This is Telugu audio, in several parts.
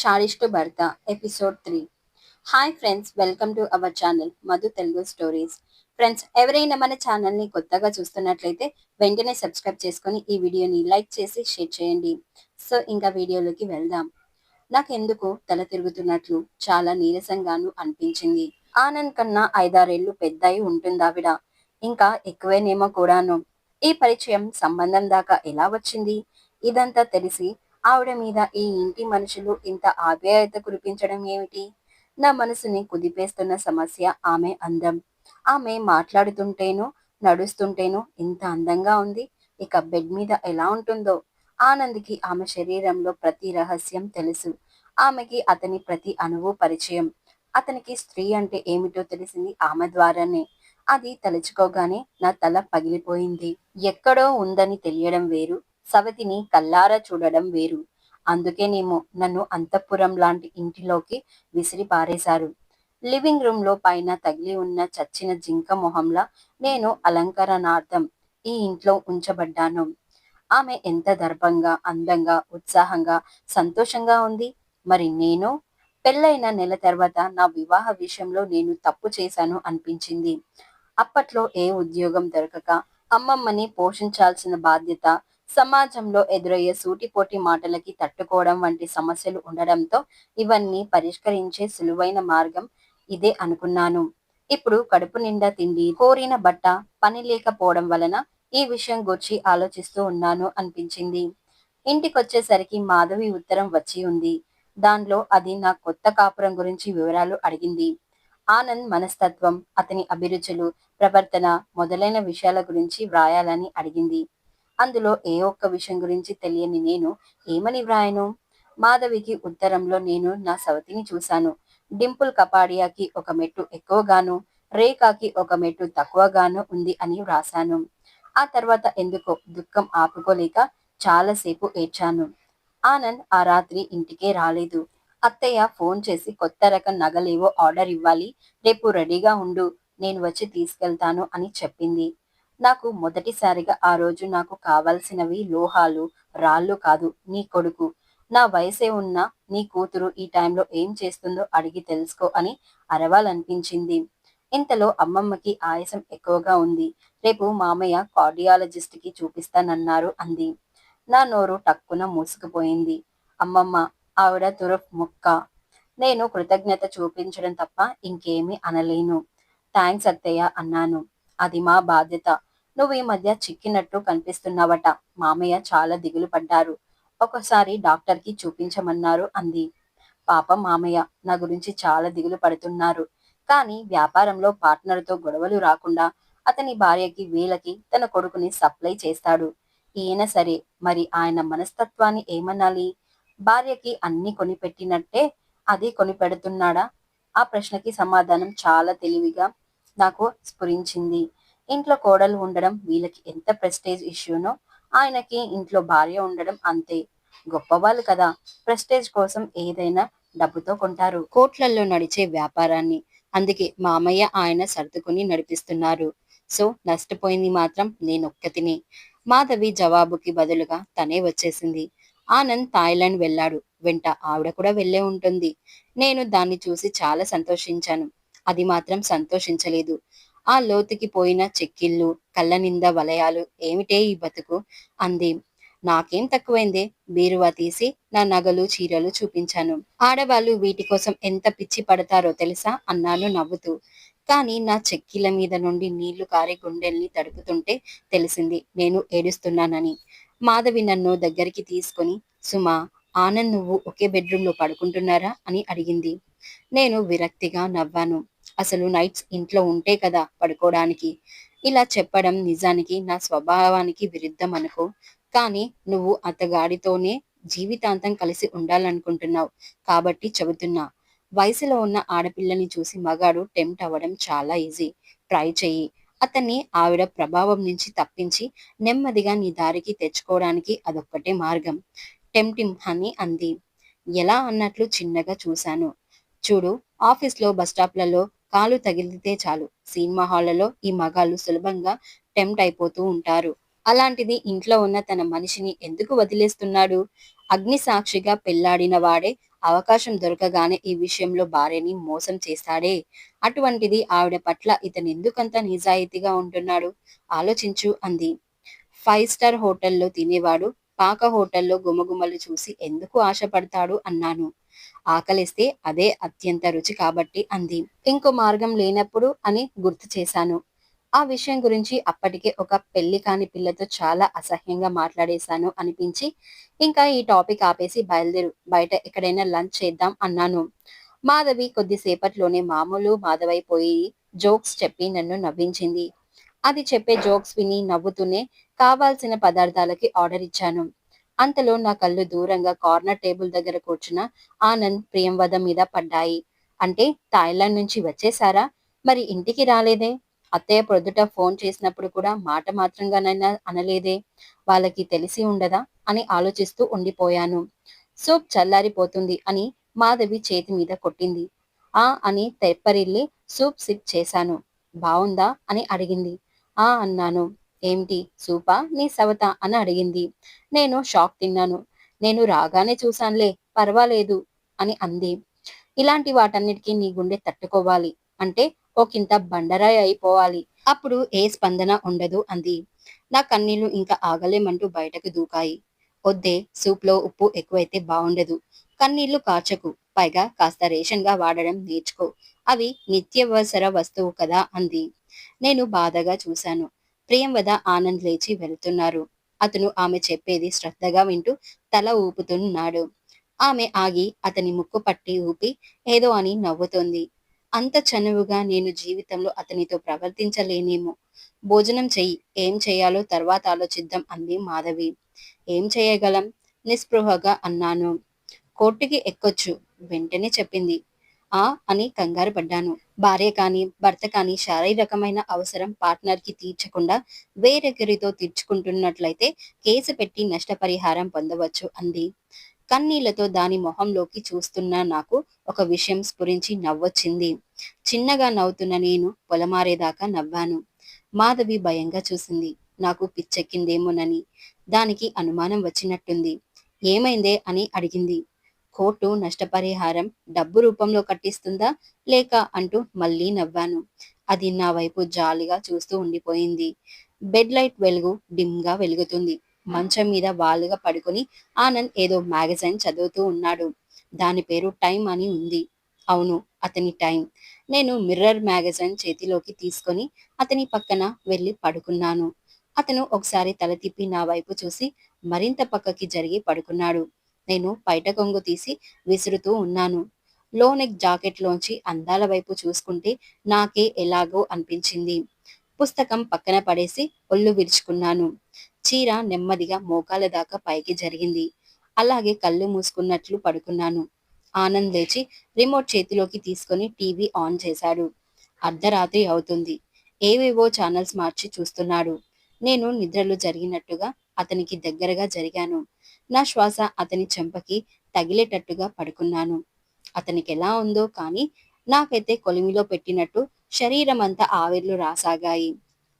షాడిస్టు భర్త episode three. Hi friends welcome to our channel Madhu Telugu stories friends ఎవరైనా మన ఛానల్ని కొత్తగా చూస్తున్నట్లయితే వెంటనే సబ్స్క్రైబ్ చేసుకొని ఈ వీడియోని లైక్ చేసి షేర్ చేయండి. సో ఇంకా వీడియోలోకి వెళ్దాం. నాకు ఎందుకు తల తిరుగుతున్నట్లు చాలా నీరసంగాను అనిపించింది. ఆనంద్ కన్నా ఐదారేళ్ళు పెద్దయి ఉంటుందావిడ. ఇంకా ఎక్కువేనేమో కూడాను. ఈ పరిచయం సంబంధం దాకా ఎలా వచ్చింది? ఇదంతా తెలిసి ఆవిడ మీద ఈ ఇంటి మనుషులు ఇంత ఆప్యాయత కురిపించడం ఏమిటి? నా మనసుని కుదిపేస్తున్న సమస్య ఆమె అందం. ఆమె మాట్లాడుతుంటేనో నడుస్తుంటేనో ఇంత అందంగా ఉంది. ఇక బెడ్ మీద ఎలా ఉంటుందో? ఆనంద్కి ఆమె శరీరంలో ప్రతి రహస్యం తెలుసు. ఆమెకి అతని ప్రతి అణువు పరిచయం. అతనికి స్త్రీ అంటే ఏమిటో తెలిసింది ఆమె ద్వారానే. అది తలుచుకోగానే నా తల పగిలిపోయింది. ఎక్కడో ఉందని తెలియడం వేరు. సవతిని కల్లారా చూడడం వేరు. అందుకేనేమో నన్ను అంతఃపురం లాంటి ఇంటిలోకి విసిరి పారేశారు. లివింగ్ రూమ్లో పైన తగిలి ఉన్న చచ్చిన జింక మొహంలా నేను అలంకరణార్థం ఈ ఇంట్లో ఉంచబడ్డాను. ఆమె ఎంత దర్భంగా అందంగా ఉత్సాహంగా సంతోషంగా ఉంది? మరి నేను? పెళ్ళైన నెల తర్వాత నా వివాహ విషయంలో నేను తప్పు చేశాను అనిపించింది. అప్పట్లో ఏ ఉద్యోగం దొరకక అమ్మమ్మని పోషించాల్సిన బాధ్యత సమాజంలో ఎదురయ్యే సూటిపోటి మాటలకి తట్టుకోవడం వంటి సమస్యలు ఉండడంతో ఇవన్నీ పరిష్కరించే సులువైన మార్గం ఇదే అనుకున్నాను. ఇప్పుడు కడుపు నిండా తిండి కోరిన బట్ట పని లేకపోవడం వలన ఈ విషయం గురించి ఆలోచిస్తూ ఉన్నాను అనిపించింది. ఇంటికొచ్చేసరికి మాధవి ఉత్తరం వచ్చి ఉంది. దానిలో అది నా కొత్త కాపురం గురించి వివరాలు అడిగింది. ఆనంద్ మనస్తత్వం అతని అభిరుచులు ప్రవర్తన మొదలైన విషయాల గురించి వ్రాయాలని అడిగింది. అందులో ఏ ఒక్క విషయం గురించి తెలియని నేను ఏమని వ్రాయను? మాధవికి ఉత్తరంలో నేను నా సవతిని చూశాను. డింపుల్ కపాడియాకి ఒక మెట్టు ఎక్కువగాను రేఖాకి ఒక మెట్టు తక్కువగాను ఉంది అని వ్రాశాను. ఆ తర్వాత ఎందుకో దుఃఖం ఆపుకోలేక చాలాసేపు ఏడ్చాను. ఆనంద్ ఆ రాత్రి ఇంటికే రాలేదు. అత్తయ్య ఫోన్ చేసి కొత్త రకం నగలేవో ఆర్డర్ ఇవ్వాలి రేపు రెడీగా ఉండు నేను వచ్చి తీసుకెళ్తాను అని చెప్పింది. నాకు మొదటిసారిగా ఆ రోజు నాకు కావలసినవి లోహాలు రాళ్ళు కాదు నీ కొడుకు. నా వయసే ఉన్న నీ కూతురు ఈ టైంలో ఏం చేస్తుందో అడిగి తెలుసుకో అని అరవాలనిపించింది. ఇంతలో అమ్మమ్మకి ఆయాసం ఎక్కువగా ఉంది. రేపు మామయ్య కార్డియాలజిస్ట్కి చూపిస్తానన్నారు అంది. నా నోరు టక్కున మూసుకుపోయింది. అమ్మమ్మ ఆవిడ తురఫ్ ముక్క. నేను కృతజ్ఞత చూపించడం తప్ప ఇంకేమీ అనలేను. థ్యాంక్స్ అత్తయ్య అన్నాను. అది మా బాధ్యత. నువ్వు ఈ మధ్య చిక్కినట్టు కనిపిస్తున్నావట. మామయ్య చాలా దిగులు పడ్డారు. ఒకసారి డాక్టర్కి చూపించమన్నారు అంది. పాప మామయ్య నా గురించి చాలా దిగులు పడుతున్నారు. కానీ వ్యాపారంలో పార్ట్నర్తో గొడవలు రాకుండా అతని భార్యకి వీళ్ళకి తన కొడుకుని సప్లై చేస్తాడు. ఈయన సరే మరి ఆయన మనస్తత్వాన్ని ఏమనాలి? భార్యకి అన్ని కొనిపెట్టినట్టే అది కొనిపెడుతున్నాడా? ఆ ప్రశ్నకి సమాధానం చాలా తెలివిగా నాకు స్ఫురించింది. ఇంట్లో కోడలు ఉండడం వీళ్ళకి ఎంత ప్రెస్టేజ్ ఇష్యూనో ఆయనకి ఇంట్లో భార్య ఉండడం అంతే. గొప్పవాళ్ళు కదా. ప్రెస్టేజ్ కోసం ఏదైనా డబ్బుతో కొంటారు. కోట్లల్లో నడిచే వ్యాపారాన్ని అందుకే మామయ్య ఆయన సర్దుకుని నడిపిస్తున్నారు. సో నష్టపోయింది మాత్రం నేనొక్కతిని. మాధవి జవాబుకి బదులుగా తనే వచ్చేసింది. ఆనంద్ థాయిలాండ్ వెళ్ళాడు. వెంట ఆవిడ కూడా వెళ్ళే ఉంటుంది. నేను దాన్ని చూసి చాలా సంతోషించాను. అది మాత్రం సంతోషించలేదు. ఆ లోతుకి పోయిన చెక్కిళ్ళు కళ్ళ నింద వలయాలు ఏమిటే ఈ బతుకు? అంది. నాకేం తక్కువైందే? బీరువా తీసి నా నగలు చీరలు చూపించాను. ఆడవాళ్ళు వీటి కోసం ఎంత పిచ్చి పడతారో తెలుసా? అన్నాను నవ్వుతూ. కానీ నా చెక్కిల మీద నుండి నీళ్ళు కారే గుండెల్ని తడుపుతుంటే తెలిసింది నేను ఏడుస్తున్నానని. మాధవి నన్ను దగ్గరికి తీసుకొని సుమా ఆనంద్ నువ్వు ఒకే బెడ్రూమ్లో పడుకుంటున్నారా? అని అడిగింది. నేను విరక్తిగా నవ్వాను. అసలు నైట్స్ ఇంట్లో ఉంటే కదా పడుకోవడానికి? ఇలా చెప్పడం నిజానికి నా స్వభావానికి విరుద్ధం అనుకో. కానీ నువ్వు అతగాడితోనే జీవితాంతం కలిసి ఉండాలనుకుంటున్నావు కాబట్టి చెబుతున్నా. వయసులో ఉన్న ఆడపిల్లని చూసి మగాడు టెంప్ట్ అవ్వడం చాలా ఈజీ ట్రై చెయ్యి. అతన్ని ఆవిడ ప్రభావం నుంచి తప్పించి నెమ్మదిగా నీ దారికి తెచ్చుకోవడానికి అదొక్కటే మార్గం. టెంప్టింగ్ అని అంది. ఎలా అన్నట్లు చిన్నగా చూశాను. చూడు ఆఫీస్లో బస్ కాలు తగిలితే చాలు. సినిమా హాళ్ళలో ఈ మగాళ్ళు సులభంగా టెంప్ట్ అయిపోతూ ఉంటారు. అలాంటిది ఇంట్లో ఉన్న తన మనిషిని ఎందుకు వదిలేస్తున్నాడు? అగ్ని సాక్షిగా పెళ్ళాడిన వాడే అవకాశం దొరకగానే ఈ విషయంలో భార్యని మోసం చేస్తాడే? అటువంటిది ఆవిడ పట్ల ఇతను ఎందుకంత నిజాయితీగా ఉంటున్నాడు? ఆలోచించు అంది. ఫైవ్ స్టార్ హోటల్లో తినేవాడు పాక హోటల్లో గుమగుమలు చూసి ఎందుకు ఆశపడతాడు? అన్నాను. ఆకలిస్తే అదే అత్యంత రుచి కాబట్టి అంది. ఇంకో మార్గం లేనప్పుడు అని గుర్తు చేశాను. ఆ విషయం గురించి అప్పటికే ఒక పెళ్ళి కాని పిల్లతో చాలా అసహ్యంగా మాట్లాడేశాను అనిపించి ఇంకా ఈ టాపిక్ ఆపేసి బయలుదేరు బయట ఎక్కడైనా లంచ్ చేద్దాం అన్నాను. మాధవి కొద్దిసేపట్లోనే మామూలు మాధవైపోయి జోక్స్ చెప్పి నన్ను నవ్వించింది. అది చెప్పే జోక్స్ విని నవ్వుతూనే కావాల్సిన పదార్థాలకి ఆర్డర్ ఇచ్చాను. అంతలో నా కళ్ళు దూరంగా కార్నర్ టేబుల్ దగ్గర కూర్చున్న ఆనంద్ ప్రియంవద మీద పడ్డాయి. అంటే థాయిలాండ్ నుంచి వచ్చేసారా మరి ఇంటికి రాలేదే? అత్తయ్య ప్రొద్దుట ఫోన్ చేసినప్పుడు కూడా మాట మాత్రంగానైనా అనలేదే? వాళ్ళకి తెలిసి ఉండదా? అని ఆలోచిస్తూ ఉండిపోయాను. సూప్ చల్లారిపోతుంది అని మాధవి చేతి మీద కొట్టింది. ఆ అని తెప్పరిల్లి సూప్ సిప్ చేశాను. బావుందా? అని అడిగింది. ఆ అన్నాను. ఏమిటి సూపా నీ సవత అని అడిగింది. నేను షాక్ తిన్నాను. నేను రాగానే చూశానులే పర్వాలేదు అని అంది. ఇలాంటి వాటన్నిటికీ నీ గుండె తట్టుకోవాలి. అంటే ఒకంత బండరాయి అయిపోవాలి. అప్పుడు ఏ స్పందన ఉండదు అంది. నా కన్నీళ్ళు ఇంకా ఆగలేమంటూ బయటకు దూకాయి. వద్దే సూప్లో ఉప్పు ఎక్కువైతే బాగుండదు కన్నీళ్ళు కార్చకు. పైగా కాస్త రేషన్గా వాడడం నేర్చుకో. అవి నిత్యవసర వస్తువు కదా అంది. నేను బాధగా చూశాను. ప్రియంవద ఆనంద్ లేచి వెళ్తున్నారు. అతను ఆమె చెప్పేది శ్రద్ధగా వింటూ తల ఊపుతున్నాడు. ఆమె ఆగి అతని ముక్కు పట్టి ఊపి ఏదో అని నవ్వుతోంది. అంత చనువుగా నేను జీవితంలో అతనితో ప్రవర్తించలేనేమో. భోజనం చెయ్యి. ఏం చేయాలో తర్వాత ఆలోచిద్దాం అంది మాధవి. ఏం చేయగలం? నిస్పృహగా అన్నాను. కోర్టుకి ఎక్కొచ్చు వెంటనే చెప్పింది. ఆ అని కంగారు పడ్డాను. భార్య కానీ భర్త కానీ శారీరకమైన అవసరం పార్ట్నర్కి తీర్చకుండా వేరొకరితో తీర్చుకుంటున్నట్లయితే కేసు పెట్టి నష్టపరిహారం పొందవచ్చు అంది. కన్నీళ్ళతో దాని మొహంలోకి చూస్తున్న నాకు ఒక విషయం స్ఫురించి నవ్వొచ్చింది. చిన్నగా నవ్వుతున్న నేను పొలమారేదాకా నవ్వాను. మాధవి భయంగా చూసింది. నాకు పిచ్చెక్కిందేమోనని. దానికి అనుమానం వచ్చినట్టుంది. ఏమైందే అని అడిగింది. కోర్టు నష్టపరిహారం డబ్బు రూపంలో కట్టిస్తుందా లేక అంటూ మళ్ళీ నవ్వాను. అది నా వైపు జాలిగా చూస్తూ ఉండిపోయింది. బెడ్ లైట్ వెలుగు డిమ్గా వెలుగుతుంది. మంచం మీద వాలుగా పడుకొని ఆనంద్ ఏదో మ్యాగజైన్ చదువుతూ ఉన్నాడు. దాని పేరు టైం అని ఉంది. అవును అతని టైం నేను మిర్రర్ మ్యాగజైన్ చేతిలోకి తీసుకొని అతని పక్కన వెళ్ళి పడుకున్నాను. అతను ఒకసారి తల తిప్పి నా వైపు చూసి మరింత పక్కకి జరిగి పడుకున్నాడు. నేను పైట కొంగు తీసి విసురుతూ ఉన్నాను. లోనెక్ జాకెట్లోంచి అందాల వైపు చూసుకుంటే నాకే ఎలాగో అనిపించింది. పుస్తకం పక్కన పడేసి ఒళ్ళు విరుచుకున్నాను. చీర నెమ్మదిగా మోకాల దాకా పైకి జరిగింది. అలాగే కళ్ళు మూసుకున్నట్లు పడుకున్నాను. ఆనంద్ లేచి రిమోట్ చేతిలోకి తీసుకొని టీవీ ఆన్ చేశాడు. అర్ధరాత్రి అవుతుంది. ఏవేవో ఛానల్స్ మార్చి చూస్తున్నాడు. నేను నిద్రలో జరిగినట్టుగా అతనికి దగ్గరగా జరిగాను. నా శ్వాస అతని చెంపకి తగిలేటట్టుగా పడుకున్నాను. అతనికి ఎలా ఉందో కానీ నాకైతే కొలిమిలో పెట్టినట్టు శరీరం అంతా ఆవిర్లు రాసాగాయి.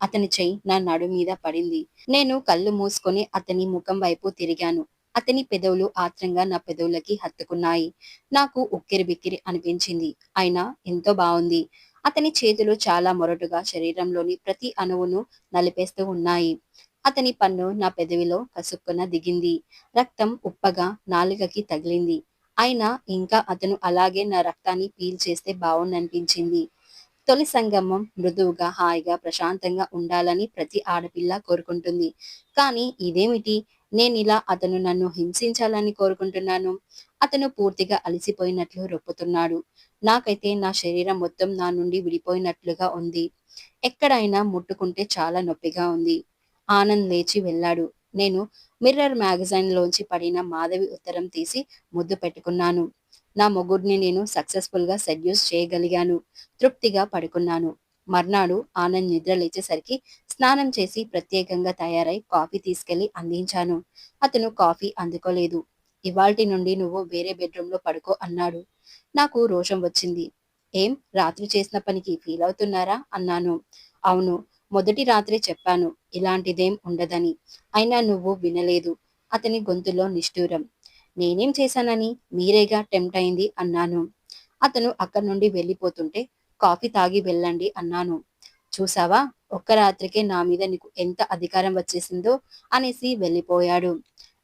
అతని చెయ్యి నా నడు మీద పడింది. నేను కళ్ళు మూసుకొని అతని ముఖం వైపు తిరిగాను. అతని పెదవులు ఆత్రంగా నా పెదవులకి హత్తుకున్నాయి. నాకు ఉక్కిరి బిక్కిరి అనిపించింది. అయినా ఎంతో బాగుంది అతని చేతులు చాలా మొరటుగా శరీరంలోని ప్రతి అణువును నలిపేస్తూ ఉన్నాయి. అతని పన్ను నా పెదవిలో కసుక్కున దిగింది. రక్తం ఉప్పగా నాలుగకి తగిలింది. అయినా ఇంకా అతను అలాగే నా రక్తాన్ని పీల్ చేస్తే బాగుందనిపించింది తొలి సంగమం మృదువుగా హాయిగా ప్రశాంతంగా ఉండాలని ప్రతి ఆడపిల్ల కోరుకుంటుంది. కానీ ఇదేమిటి? నేను ఇలా అతను నన్ను హింసించాలని కోరుకుంటున్నాను. అతను పూర్తిగా అలసిపోయినట్లు రొప్పుతున్నాడు. నాకైతే నా శరీరం మొత్తం నా నుండి విడిపోయినట్లుగా ఉంది. ఎక్కడైనా ముట్టుకుంటే చాలా నొప్పిగా ఉంది. ఆనంద్ లేచి వెళ్ళాడు. నేను మిర్రర్ మ్యాగజైన్ లోంచి పడిన మాధవి ఉత్తరం తీసి ముద్దు పెట్టుకున్నాను. నా మొగుడిని నేను సక్సెస్ఫుల్గా సెడ్యూస్ చేయగలిగాను. తృప్తిగా పడుకున్నాను. మర్నాడు ఆనంద్ నిద్ర లేచేసరికి స్నానం చేసి ప్రత్యేకంగా తయారై కాఫీ తీసుకెళ్ళి అందించాను. అతను కాఫీ అందుకోలేదు. ఇవాల్టి నుండి నువ్వు వేరే బెడ్రూమ్లో పడుకో అన్నాడు. నాకు రోషం వచ్చింది. ఏం? రాత్రి చేసిన పనికి ఫీల్ అవుతున్నారా? అన్నాను. అవును. మొదటి రాత్రి చెప్పాను ఇలాంటిదేం ఉండదని. అయినా నువ్వు వినలేదు. అతని గొంతులో నిష్ఠూరం. నేనేం చేశానని మీరేగా టెంప్ట్ అయింది అన్నాను. అతను అక్కడి నుండి వెళ్ళిపోతుంటే కాఫీ తాగి వెళ్ళండి అన్నాను. చూసావా? ఒక్క రాత్రికే నా మీద నీకు ఎంత అధికారం వచ్చేసిందో అనేసి వెళ్ళిపోయాడు.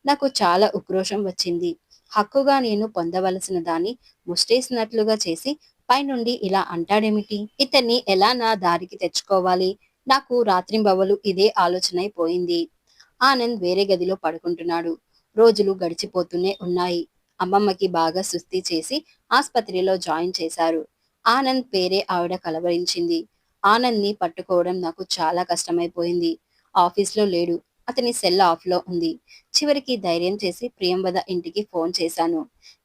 నాకు చాలా ఉక్రోషం వచ్చింది. హక్కుగా నేను పొందవలసిన దాన్ని ముష్టేసినట్లుగా చేసి పైనుండి ఇలా అంటాడేమిటి? ఇతన్ని ఎలా నా దారికి తెచ్చుకోవాలి? నాకు రాత్రింబవలు ఇదే ఆలోచన అయిపోయింది ఆనంద్ వేరే గదిలో పడుకుంటున్నాడు. రోజులు గడిచిపోతూనే ఉన్నాయి. అమ్మమ్మకి బాగా సుస్థి చేసి ఆసుపత్రిలో జాయిన్ చేశారు. ఆనంద్ పేరే ఆవిడ కలవరించింది. ఆనంద్ని పట్టుకోవడం నాకు చాలా కష్టమైపోయింది. ఆఫీస్లో లేడు. అతని సెల్ ఆఫ్లో ఉంది. చివరికి ధైర్యం చేసి ప్రియంవద ఇంటికి ఫోన్ చేశాను.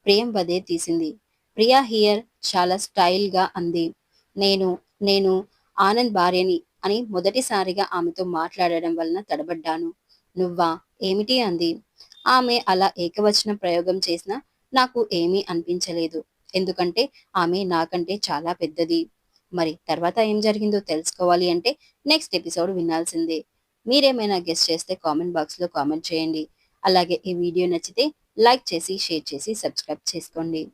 ప్రియంవదే తీసింది. ప్రియా హియర్ చాలా స్టైల్గా అంది. నేను నేను ఆనంద్ భార్యని అని మొదటిసారిగా ఆమెతో మాట్లాడడం వలన తడబడ్డాను. నువ్వా? ఏమిటి? అంది. ఆమె అలా ఏకవచన ప్రయోగం చేసినా నాకు ఏమీ అనిపించలేదు. ఎందుకంటే ఆమె నాకంటే చాలా పెద్దది. మరి తర్వాత ఏం జరిగిందో తెలుసుకోవాలి అంటే నెక్స్ట్ ఎపిసోడ్ వినాల్సిందే. మీరేమైనా గెస్ట్ చేస్తే కామెంట్ బాక్స్లో కామెంట్ చేయండి. అలాగే ఈ వీడియో నచ్చితే లైక్ చేసి షేర్ చేసి సబ్స్క్రైబ్ చేసుకోండి.